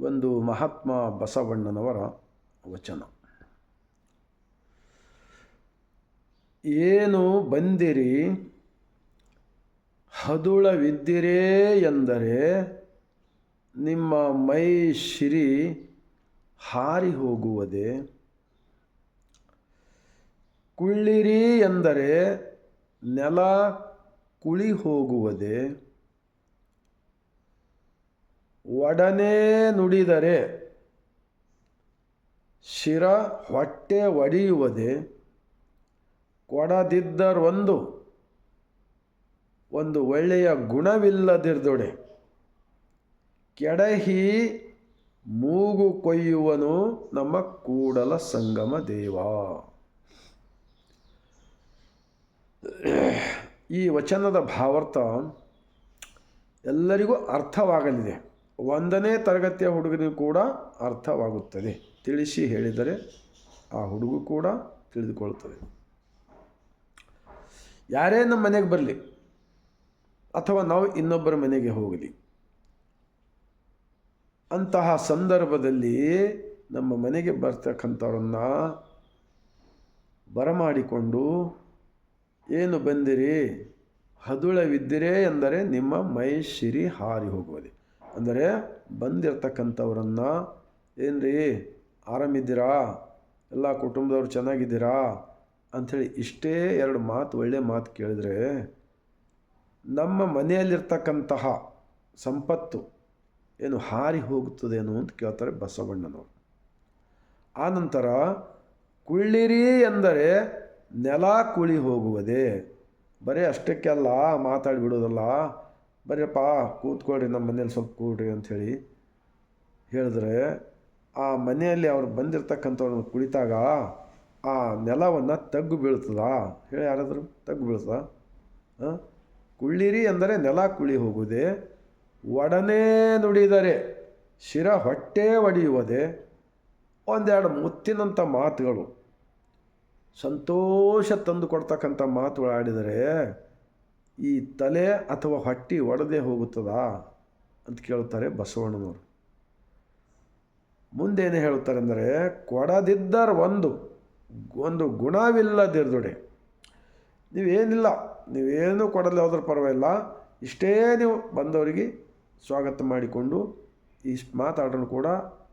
ಒಂದು ಮಹಾತ್ಮ ಬಸವಣ್ಣನವರ ವಚನ. ಏನು ಬಂದಿರಿ? ಹದುಳವಿದ್ದಿರೇ ಎಂದರೆ ನಿಮ್ಮ ಮೈ ಶಿರಿ ಹಾರಿ ಹೋಗುವುದೇ ಕುಳ್ಳಿರಿ ಎಂದರೆ ನೆಲ ಕುಳಿ ಹೋಗುವುದೇ ಒಡನೆ ನುಡಿದರೆ ಶಿರ ಹೊಟ್ಟೆ ಒಡೆಯುವುದೇ ಕೊಡದಿದ್ದರೊಂದು, ಒಂದು ಒಳ್ಳೆಯ ಗುಣವಿಲ್ಲದಿರ್ದೊಡೆ. ಕೆಡಹಿ ಮೂಗು ಕೊಯ್ಯುವನು ನಮ್ಮ ಕೂಡಲ ಸಂಗಮ ದೇವ. ಈ ವಚನದ ಭಾವಾರ್ಥ ಎಲ್ಲರಿಗೂ ಅರ್ಥವಾಗಲಿದೆ. ಒಂದನೇ ತರಗತಿಯ ಹುಡುಗನಿಗೂ ಕೂಡ ಅರ್ಥವಾಗುತ್ತದೆ. ತಿಳಿಸಿ ಹೇಳಿದರೆ ಆ ಹುಡುಗ ಕೂಡ ತಿಳಿದುಕೊಳ್ಳುತ್ತದೆ ಯಾರೇ ನಮ್ಮ ಮನೆಗೆ ಬರಲಿ, ಅಥವಾ ನಾವು ಇನ್ನೊಬ್ಬರ ಮನೆಗೆ ಹೋಗಲಿ, ಅಂತಹ ಸಂದರ್ಭದಲ್ಲಿ ನಮ್ಮ ಮನೆಗೆ ಬರ್ತಕ್ಕಂಥವ್ರನ್ನು ಬರಮಾಡಿಕೊಂಡು, ಏನು ಬಂದಿರಿ? ಹದುಳವಿದ್ದಿರೇ ಎಂದರೆ ನಿಮ್ಮ ಮೈ ಶಿರಿ ಹಾರಿ ಹೋಗುವುದೇ ಅಂದರೆ ಬಂದಿರ್ತಕ್ಕಂಥವ್ರನ್ನು ಏನು ರೀ ಆರಾಮಿದ್ದೀರಾ? ಎಲ್ಲ ಕುಟುಂಬದವ್ರು ಚೆನ್ನಾಗಿದ್ದೀರಾ? ಅಂಥೇಳಿ ಇಷ್ಟೇ ಎರಡು ಮಾತು ಒಳ್ಳೆಯ ಮಾತು ಕೇಳಿದರೆ, ನಮ್ಮ ಮನೆಯಲ್ಲಿರ್ತಕ್ಕಂತಹ ಸಂಪತ್ತು ಏನು ಹಾರಿ ಹೋಗುತ್ತದೇನೋ ಅಂತ ಕೇಳ್ತಾರೆ ಬಸವಣ್ಣನವರು. ಆನಂತರ ಕುಳ್ಳಿರಿ ಎಂದರೆ ನೆಲ ಕುಳಿ ಹೋಗುವುದೇ? ಬರೀ ಅಷ್ಟಕ್ಕೆಲ್ಲ ಮಾತಾಡಿಬಿಡೋದಲ್ಲ ಬರೀಪ್ಪ ಕೂತ್ಕೊಳ್ರಿ, ನಮ್ಮ ಮನೇಲಿ ಸ್ವಲ್ಪ ಕೂಡ್ರಿ ಅಂಥೇಳಿ ಹೇಳಿದ್ರೆ, ಆ ಮನೆಯಲ್ಲಿ ಅವ್ರು ಬಂದಿರತಕ್ಕಂಥವ್ರನ್ನ ಕುಳಿತಾಗ ಆ ನೆಲವನ್ನು ತಗ್ಗು ಬೀಳ್ತದ? ಹೇಳಿ ಯಾರಾದರೂ ತಗ್ಗು ಬೀಳ್ತದ? ಕುಳ್ಳಿರಿ ಅಂದರೆ ನೆಲ ಕುಳಿ ಹೋಗುವುದೇ, ಒಡನೆ ನುಡಿದರೆ ಶಿರ ಹೊಟ್ಟೆ ಒಡೆಯುವುದೇ, ಒಂದೆರಡು ಮುತ್ತಿನಂಥ ಮಾತುಗಳು. ಸಂತೋಷ ತಂದು ಕೊಡ್ತಕ್ಕಂಥ ಮಾತುಗಳು ಆಡಿದರೆ ಈ ತಲೆ ಅಥವಾ ಹೊಟ್ಟೆ ಒಡೆದೇ ಹೋಗುತ್ತದಾ ಅಂತ ಕೇಳುತ್ತಾರೆ ಬಸವಣ್ಣನವರು. ಮುಂದೇನು ಹೇಳುತ್ತಾರೆ ಅಂದರೆ ಕೊಡದಿದ್ದರ ಒಂದು ಒಂದು ಗುಣವಿಲ್ಲದಿರ್ದೊಡೆ ನೀವೇನಿಲ್ಲ, ನೀವೇನು ಕೊಡಲಿ ಹೋದ್ರೆ ಪರವಾಗಿಲ್ಲ, ಇಷ್ಟೇ ನೀವು ಬಂದವರಿಗೆ ಸ್ವಾಗತ ಮಾಡಿಕೊಂಡು ಈ ಮಾತಾಡಲು ಕೂಡ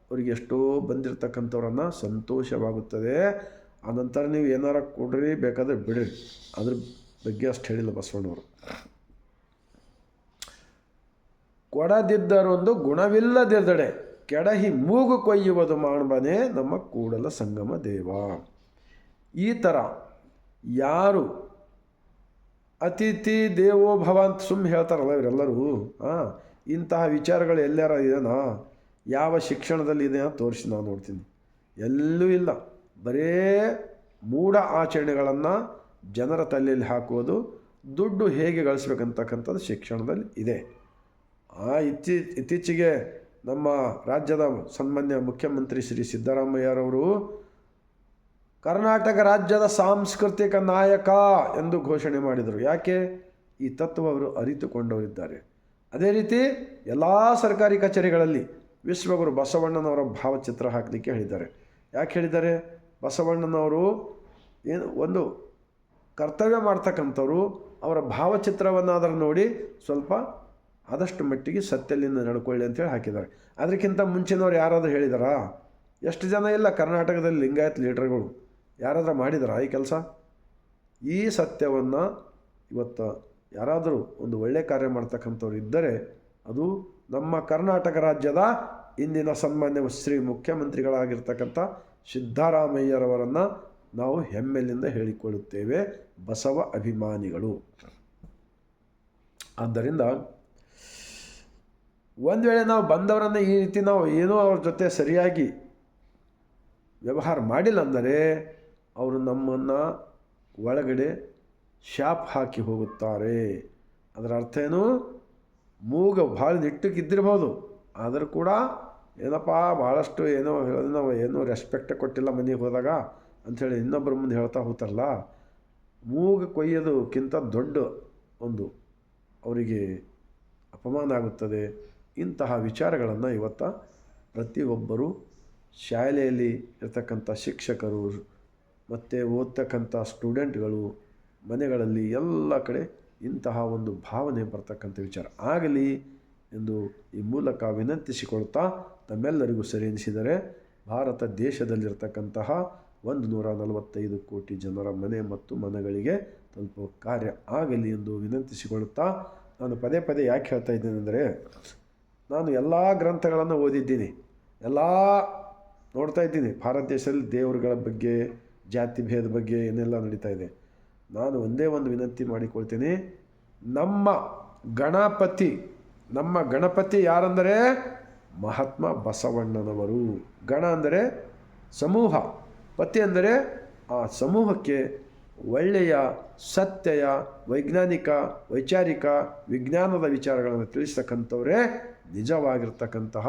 ಅವರಿಗೆ ಎಷ್ಟೋ ಬಂದಿರತಕ್ಕಂಥವ್ರನ್ನು ಸಂತೋಷವಾಗುತ್ತದೆ. ಆನಂತರ ನೀವು ಏನಾರ ಕೊಡ್ರಿ, ಬೇಕಾದರೆ ಬಿಡ್ರಿ. ಅದ್ರ ಬಗ್ಗೆ ಅಷ್ಟು ಹೇಳಿಲ್ಲ ಬಸವಣ್ಣವರು ಕೊಡದಿದ್ದರೊಂದು ಗುಣವಿಲ್ಲದಿದ್ದಡೆ ಕೆಡಹಿ ಮೂಗು ಕೊಯ್ಯುವುದು ಮಾಡಬನೇ ನಮ್ಮ ಕೂಡಲ ಸಂಗಮ ದೇವ. ಈ ಥರ ಯಾರು ಅತಿಥಿ ದೇವೋ ಭವ ಅಂತ ಸುಮ್ಮನೆ ಹೇಳ್ತಾರಲ್ಲ ಇವರೆಲ್ಲರೂ ಹಾಂ ಇಂತಹ ವಿಚಾರಗಳು ಎಲ್ಲಾರ ಇದೆನಾ? ಯಾವ ಶಿಕ್ಷಣದಲ್ಲಿ ಇದೆ ಅಂತ ತೋರಿಸಿ ನಾವು ನೋಡ್ತೀನಿ. ಎಲ್ಲೂ ಇಲ್ಲ. ಬರೇ ಮೂಢ ಆಚರಣೆಗಳನ್ನು ಜನರ ತಲೆಯಲ್ಲಿ ಹಾಕುವುದು, ದುಡ್ಡು ಹೇಗೆ ಗಳಿಸ್ಬೇಕಂತಕ್ಕಂಥದ್ದು ಶಿಕ್ಷಣದಲ್ಲಿ ಇದೆ. ಇತ್ತೀ, ಇತ್ತೀಚೆಗೆ ನಮ್ಮ ರಾಜ್ಯದ ಸನ್ಮಾನ್ಯ ಮುಖ್ಯಮಂತ್ರಿ ಶ್ರೀ ಸಿದ್ದರಾಮಯ್ಯರವರು, ಕರ್ನಾಟಕ ರಾಜ್ಯದ ಸಾಂಸ್ಕೃತಿಕ ನಾಯಕ ಎಂದು ಘೋಷಣೆ ಮಾಡಿದರು. ಯಾಕೆ? ಈ ತತ್ವ ಅವರು ಅರಿತುಕೊಂಡವರಿದ್ದಾರೆ. ಅದೇ ರೀತಿ ಎಲ್ಲ ಸರ್ಕಾರಿ ಕಚೇರಿಗಳಲ್ಲಿ ವಿಶ್ವಗುರು ಬಸವಣ್ಣನವರ ಭಾವಚಿತ್ರ ಹಾಕಲಿಕ್ಕೆ ಹೇಳಿದ್ದಾರೆ. ಯಾಕೆ ಹೇಳಿದ್ದಾರೆ? ಬಸವಣ್ಣನವರು ಏನು, ಒಂದು ಕರ್ತವ್ಯ ಮಾಡ್ತಕ್ಕಂಥವ್ರು, ಅವರ ಭಾವಚಿತ್ರವನ್ನಾದರೂ ನೋಡಿ ಸ್ವಲ್ಪ ಆದಷ್ಟು ಮಟ್ಟಿಗೆ ಸತ್ಯಲಿಂದ ನಡ್ಕೊಳ್ಳಿ ಅಂತೇಳಿ ಹಾಕಿದ್ದಾರೆ. ಅದಕ್ಕಿಂತ ಮುಂಚಿನವ್ರು ಯಾರಾದರೂ ಹೇಳಿದಾರಾ? ಎಷ್ಟು ಜನ ಇಲ್ಲ ಕರ್ನಾಟಕದಲ್ಲಿ ಲಿಂಗಾಯತ್ ಲೀಡರ್ಗಳು? ಯಾರಾದರೂ ಮಾಡಿದಾರಾ ಈ ಕೆಲಸ? ಈ ಸತ್ಯವನ್ನು ಇವತ್ತು ಯಾರಾದರೂ ಒಂದು ಒಳ್ಳೆಯ ಕಾರ್ಯ ಮಾಡ್ತಕ್ಕಂಥವ್ರು ಇದ್ದರೆ ಅದು ನಮ್ಮ ಕರ್ನಾಟಕ ರಾಜ್ಯದ ಇಂದಿನ ಸನ್ಮಾನ್ಯ ಶ್ರೀ ಮುಖ್ಯಮಂತ್ರಿಗಳಾಗಿರ್ತಕ್ಕಂಥ ಸಿದ್ದರಾಮಯ್ಯರವರನ್ನು ನಾವು ಹೆಮ್ಮೆಲಿಂದ ಹೇಳಿಕೊಳ್ಳುತ್ತೇವೆ ಬಸವ ಅಭಿಮಾನಿಗಳು. ಆದ್ದರಿಂದ ಒಂದು ವೇಳೆ ನಾವು ಬಂದವರನ್ನು ಈ ರೀತಿ ನಾವು ಏನೋ ಅವ್ರ ಜೊತೆ ಸರಿಯಾಗಿ ವ್ಯವಹಾರ ಮಾಡಿಲ್ಲ ಅಂದರೆ ಅವರು ನಮ್ಮನ್ನು ಒಳಗಡೆ ಶಾಪ್ ಹಾಕಿ ಹೋಗುತ್ತಾರೆ. ಅದರ ಅರ್ಥ ಏನು? ಮೂಗ ಭಾಳ ನಿಟ್ಟಕ್ಕಿದ್ದಿರ್ಬೋದು ಆದರೂ ಕೂಡ ಏನಪ್ಪ, ಭಾಳಷ್ಟು ಏನೋ ಹೇಳೋದು, ನಾವು ಏನೋ ರೆಸ್ಪೆಕ್ಟ್ ಕೊಟ್ಟಿಲ್ಲ ಮನೆಗೆ ಹೋದಾಗ ಅಂಥೇಳಿ ಇನ್ನೊಬ್ಬರ ಮುಂದೆ ಹೇಳ್ತಾ ಹೋಗ್ತಾರಲ್ಲ, ಮೂಗ ಕೊಯ್ಯೋದಕ್ಕಿಂತ ದೊಡ್ಡ ಒಂದು ಅವರಿಗೆ ಅಪಮಾನ ಆಗುತ್ತದೆ. ಇಂತಹ ವಿಚಾರಗಳನ್ನು ಇವತ್ತ ಪ್ರತಿಯೊಬ್ಬರು ಶಾಲೆಯಲ್ಲಿ ಇರ್ತಕ್ಕಂಥ ಶಿಕ್ಷಕರು ಮತ್ತು ಓದ್ತಕ್ಕಂಥ ಸ್ಟೂಡೆಂಟ್ಗಳು ಮನೆಗಳಲ್ಲಿ ಎಲ್ಲ ಕಡೆ ಇಂತಹ ಒಂದು ಭಾವನೆ ಬರ್ತಕ್ಕಂಥ ವಿಚಾರ. ಆಗಲಿ ಎಂದು ಈ ಮೂಲಕ ವಿನಂತಿಸಿಕೊಳ್ತಾ ತಮ್ಮೆಲ್ಲರಿಗೂ ಸರಿ ಎನಿಸಿದರೆ ಭಾರತ ದೇಶದಲ್ಲಿರ್ತಕ್ಕಂತಹ ಒಂದು ನೂರ ನಲವತ್ತೈದು ಕೋಟಿ ಜನರ ಮನೆ ಮತ್ತು ಮನೆಗಳಿಗೆ ತಲುಪುವ ಕಾರ್ಯ ಆಗಲಿ ಎಂದು ವಿನಂತಿಸಿಕೊಳ್ಳುತ್ತಾ ನಾನು ಪದೇ ಪದೇ ಯಾಕೆ ಹೇಳ್ತಾ ಇದ್ದೇನೆ ಅಂದರೆ ನಾನು ಎಲ್ಲ ಗ್ರಂಥಗಳನ್ನು ಓದಿದ್ದೀನಿ, ಎಲ್ಲ ನೋಡ್ತಾ ಇದ್ದೀನಿ. ಭಾರತ ದೇಶದಲ್ಲಿ ದೇವರುಗಳ ಬಗ್ಗೆ, ಜಾತಿ ಭೇದ ಬಗ್ಗೆ ಏನೆಲ್ಲ ನಡೀತಾ ಇದೆ. ನಾನು ಒಂದೇ ಒಂದು ವಿನಂತಿ ಮಾಡಿಕೊಳ್ತೀನಿ, ನಮ್ಮ ಗಣಪತಿ ನಮ್ಮ ಗಣಪತಿ ಯಾರಂದರೆ ಮಹಾತ್ಮ ಬಸವಣ್ಣನವರು. ಗಣ ಅಂದರೆ ಸಮೂಹ, ಪತಿ ಅಂದರೆ ಆ ಸಮೂಹಕ್ಕೆ ಒಳ್ಳೆಯ, ಸತ್ಯಯ, ವೈಜ್ಞಾನಿಕ, ವೈಚಾರಿಕ, ವಿಜ್ಞಾನದ ವಿಚಾರಗಳನ್ನು ತಿಳಿಸ್ತಕ್ಕಂಥವರೇ ನಿಜವಾಗಿರ್ತಕ್ಕಂತಹ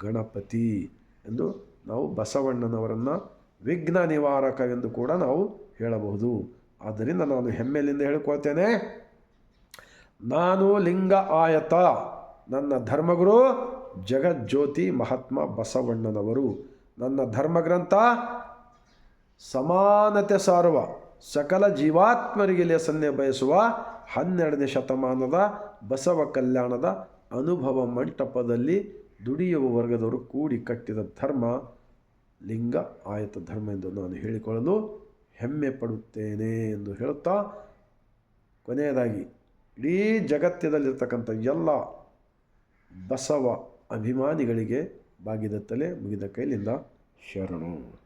ಗಣಪತಿ ಎಂದು ನಾವು ಬಸವಣ್ಣನವರನ್ನು ವಿಘ್ನ ನಿವಾರಕ ಎಂದು ಕೂಡ ನಾವು ಹೇಳಬಹುದು. ಆದ್ದರಿಂದ ನಾನು ಹೆಮ್ಮೆಲಿಂದ ಹೇಳ್ಕೊಳ್ತೇನೆ, ನಾನು ಲಿಂಗ ಆಯತ, ನನ್ನ ಧರ್ಮಗುರು ಜಗಜ್ಯೋತಿ ಮಹಾತ್ಮ ಬಸವಣ್ಣನವರು. ನನ್ನ ಧರ್ಮಗ್ರಂಥ ಸಮಾನತೆ ಸಾರುವ ಸಕಲ ಜೀವಾತ್ಮರಿಗೆ ಲೇಸನ್ನೆ ಬಯಸುವ ಹನ್ನೆರಡನೇ ಶತಮಾನದ ಬಸವ ಕಲ್ಯಾಣದ ಅನುಭವ ಮಂಟಪದಲ್ಲಿ ದುಡಿಯುವ ವರ್ಗದವರು ಕೂಡಿ ಕಟ್ಟಿದ ಧರ್ಮ, ಲಿಂಗ ಆಯತ ಧರ್ಮ ಎಂದು ನಾನು ಹೇಳಿಕೊಳ್ಳಲು ಹೆಮ್ಮೆ ಪಡುತ್ತೇನೆ ಎಂದು ಹೇಳುತ್ತಾ, ಕೊನೆಯದಾಗಿ, ಇಡೀ ಜಗತ್ತಿನಲ್ಲಿರ್ತಕ್ಕಂಥ ಎಲ್ಲ ಬಸವ ಅಭಿಮಾನಿಗಳಿಗೆ ಬಾಗಿದ ತಲೆ ಮುಗಿದ ಕೈಲಿಂದ ಶರಣು.